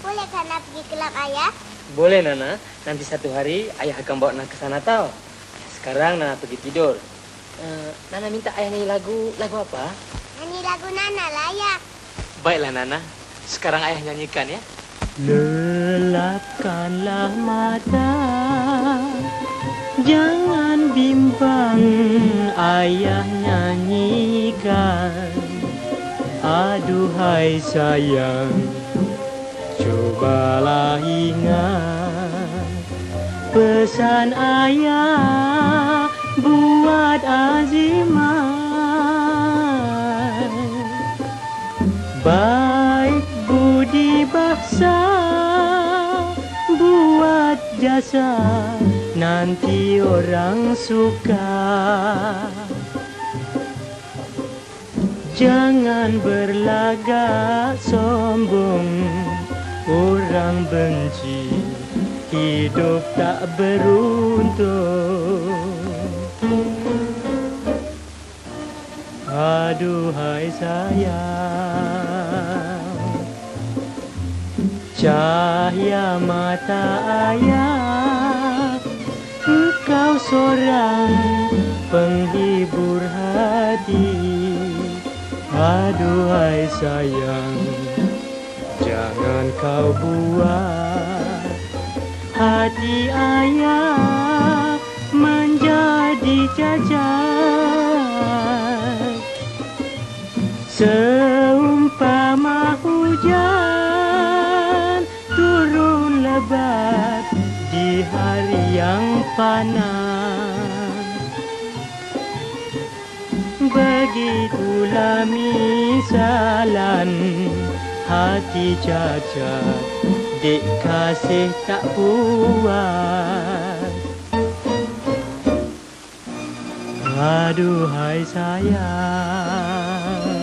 Boleh kan nak pergi kelab ayah? Boleh Nana, nanti satu hari ayah akan bawa Nana ke sana tau. Sekarang Nana pergi tidur. Uh, Nana minta ayah nyanyi lagu, lagu apa? Nyanyi lagu Nana lah ayah. Baiklah Nana, sekarang ayah nyanyikan ya. Lelapkanlah mata Jangan bimbang ayah nyanyikan Aduhai sayang Cobalah ingat Pesan ayah buat azimat. Baik budi bahasa Buat jasa Nanti orang suka. Jangan berlagak sombong Orang benci Hidup tak beruntung. Aduhai sayang Cahaya mata ayah Engkau seorang penghibur hati. Aduhai sayang Jangan kau buat Hati ayah menjadi cacat. Seumpama hujan turun lebat di hari yang panas. Begitulah misalan hati cacat Dek kasih tak puas Aduhai sayang